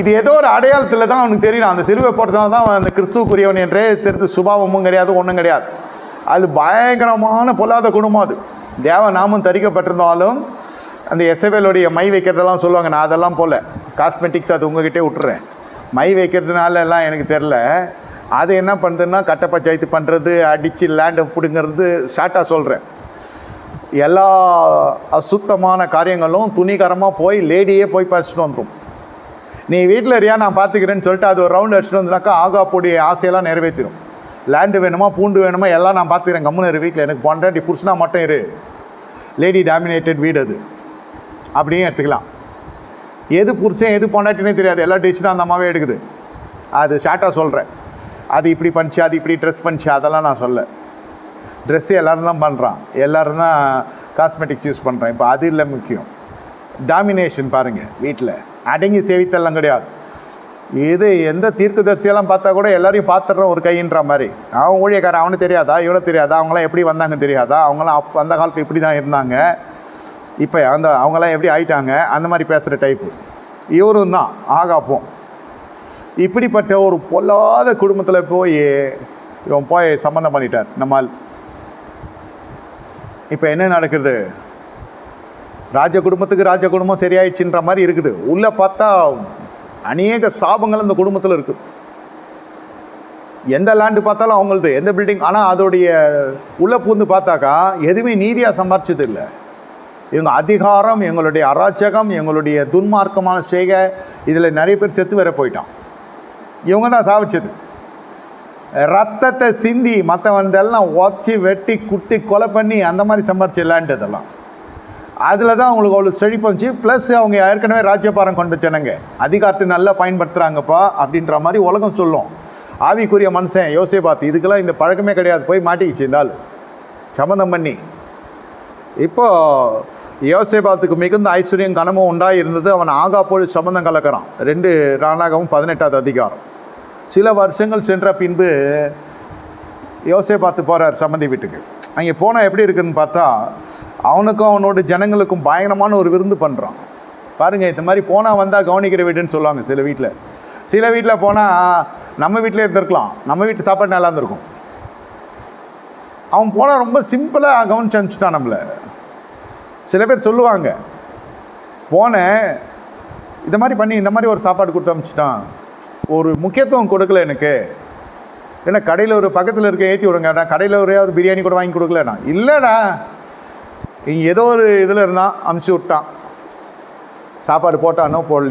இது ஏதோ ஒரு அடையாளத்தில் தான் அவனுக்கு தெரியும். அந்த சிலுவை போட்டதுனால தான் அவன் அந்த கிறிஸ்துவுக்குரியவன் என்றே தெரிந்து சுபாவமும் கிடையாது ஒன்றும் கிடையாது. அது பயங்கரமான பொல்லாத குடும்பம் அது. தேவ நாமும் தரிக்கப்பட்டிருந்தாலும் அந்த எசவேலுடைய மை வைக்கிறதெல்லாம் சொல்லுவாங்க. நான் அதெல்லாம் போல. காஸ்மெட்டிக்ஸ் அது உங்ககிட்டே விட்டுறேன். மை வைக்கிறதுனால எல்லாம் எனக்கு தெரில அது என்ன பண்ணுறதுன்னா கட்டை பஞ்சாயத்து பண்ணுறது அடித்து லேண்டை பிடுங்கிறது ஷார்ட்டாக சொல்கிறேன் எல்லா அசுத்தமான காரியங்களும் துணிகரமாக போய் லேடியே போய் படிச்சுட்டு வந்துடும் நீ வீட்டில் இருக்கியா? நான் பார்த்துக்கிறேன்னு சொல்லிட்டு அது ஒரு ரவுண்ட் அடிச்சுட்டு வந்துனாக்கா ஆகாப்புடைய ஆசையெல்லாம் நிறைவேற்றிடும் லேண்டு வேணுமா பூண்டு வேணுமா எல்லாம் நான் பார்த்துக்கிறேன் கம்முன்னு இரு வீட்டில் எனக்கு பொண்டாட்டி புருஷனா மட்டும் இரு. லேடி டாமினேட்டட் வீடு அது. அப்படியும் எடுத்துக்கலாம். எது புருஷன் எது பொண்டாட்டினே தெரியாது. எல்லா டிசிஷனும் அந்த அம்மாவே எடுக்குது. அது ஷார்ட்டாக சொல்கிறேன் அது இப்படி பண்ணிச்சு அது இப்படி ட்ரெஸ் பண்ணிச்சு அதெல்லாம் நான் சொல்ல. ட்ரெஸ்ஸு எல்லோரும் தான் பண்ணுறான் எல்லோரும் தான் காஸ்மெட்டிக்ஸ் யூஸ் பண்ணுறேன் இப்போ அது இல்லை முக்கியம். டாமினேஷன் பாருங்கள் வீட்டில் அடங்கி சேவித்தெல்லாம் கிடையாது. இது எந்த தீர்க்கதரிசியெல்லாம் பார்த்தா கூட எல்லாரையும் பார்த்துட்றோம் ஒரு கைன்ற மாதிரி. அவன் ஊழியக்காரன் அவனுக்கு தெரியாதா? இவனுக்கு தெரியாதா? அவங்களாம் எப்படி வந்தாங்க தெரியாதா? அவங்களாம் அப் அந்த காலத்தில் இப்படி தான் இருந்தாங்க. இப்போ அந்த அவங்களாம் எப்படி ஆயிட்டாங்க? அந்த மாதிரி பேசுகிற டைப்பு இவரும் தான். ஆகாப்போம் இப்படிப்பட்ட ஒரு பொல்லாத குடும்பத்தில் போய் இவன் போய் சம்மந்தம் பண்ணிட்டார். நம்மால். இப்போ என்ன நடக்குது? ராஜ குடும்பத்துக்கு ராஜ குடும்பம் சரியாயிடுச்சுன்ற மாதிரி இருக்குது. உள்ளே பார்த்தா அநேக சாபங்கள் அந்த குடும்பத்தில் இருக்குது எந்த லேண்டு பார்த்தாலும் அவங்களது எந்த பில்டிங் ஆனால் அதோடைய உள்ளே பூந்து பார்த்தாக்கா எதுவுமே நீதியாக சம்பாரிச்சது இல்லை. இவங்க அதிகாரம் எங்களுடைய அராஜகம் எங்களுடைய துன்மார்க்கமான செய்கை இதில் நிறைய பேர் செத்து வேற போயிட்டான். இவங்க தான் சாவிச்சது ரத்தத்தை சிந்தி மற்றவன்தெல்லாம் உதச்சி வெட்டி குத்தி கொலை பண்ணி அந்த மாதிரி சம்பாரிச்சு லேண்டு இதெல்லாம். அதில் தான் அவங்களுக்கு அவ்வளோ செழிப்பு வந்துச்சு ப்ளஸ் அவங்க ஏற்கனவே ராஜ்யபாரம் கொண்ட ஜனங்க. அதிகாரத்தை நல்லா பயன்படுத்துகிறாங்கப்பா அப்படின்ற மாதிரி உலகம் சொல்லும். ஆவிக்குரிய மனுஷன் யோசிச்சு பார்த்து இதுக்கெல்லாம் இந்த பழக்கமே கிடையாது. போய் மாட்டிக்கிச்சு இந்த சம்மந்தம் பண்ணி. இப்போது யோசேபாத்துக்கு மிகுந்த ஐஸ்வர்யம் கனமும் உண்டாக இருந்தது அவன் ஆகாப்போடு சம்மந்தம் கலக்கிறான். ரெண்டு ராணாகவும் பதினெட்டாவது அதிகாரம். சில வருஷங்கள் சென்ற பின்பு யோசேபாத்து போகிறார் சம்மந்தி வீட்டுக்கு. அங்கே போனால் எப்படி இருக்குதுன்னு பார்த்தா அவனுக்கும் அவனோட ஜனங்களுக்கும் பயங்கரமான ஒரு விருந்து பண்ணுறான் பாருங்கள் இந்த மாதிரி போனால் வந்தால் கவனிக்கிற வீடுன்னு சொல்லுவாங்க சில வீட்டில் சில வீட்டில் போனால் நம்ம வீட்டிலே இருந்திருக்கலாம். நம்ம வீட்டு சாப்பாடு நல்லா இருந்திருக்கும். அவன் போனால் ரொம்ப சிம்பிளாக கவனிச்சு அனுப்பிச்சிட்டான் நம்மளை. சில பேர் சொல்லுவாங்க போனேன் இந்த மாதிரி பண்ணி இந்த மாதிரி ஒரு சாப்பாடு கொடுத்து அனுப்பிச்சிட்டான். ஒரு முக்கியத்துவம் கொடுக்கல எனக்கு. ஏன்னா கடையில் ஒரு பக்கத்தில் இருக்க ஏற்றி விடுங்கடா கடையில் ஒரே ஒரு பிரியாணி கூட வாங்கி கொடுக்கலடா இல்லைடா. இங்கே ஏதோ ஒரு இதில் இருந்தான் அமுச்சு விட்டான். சாப்பாடு போட்டானோ போடல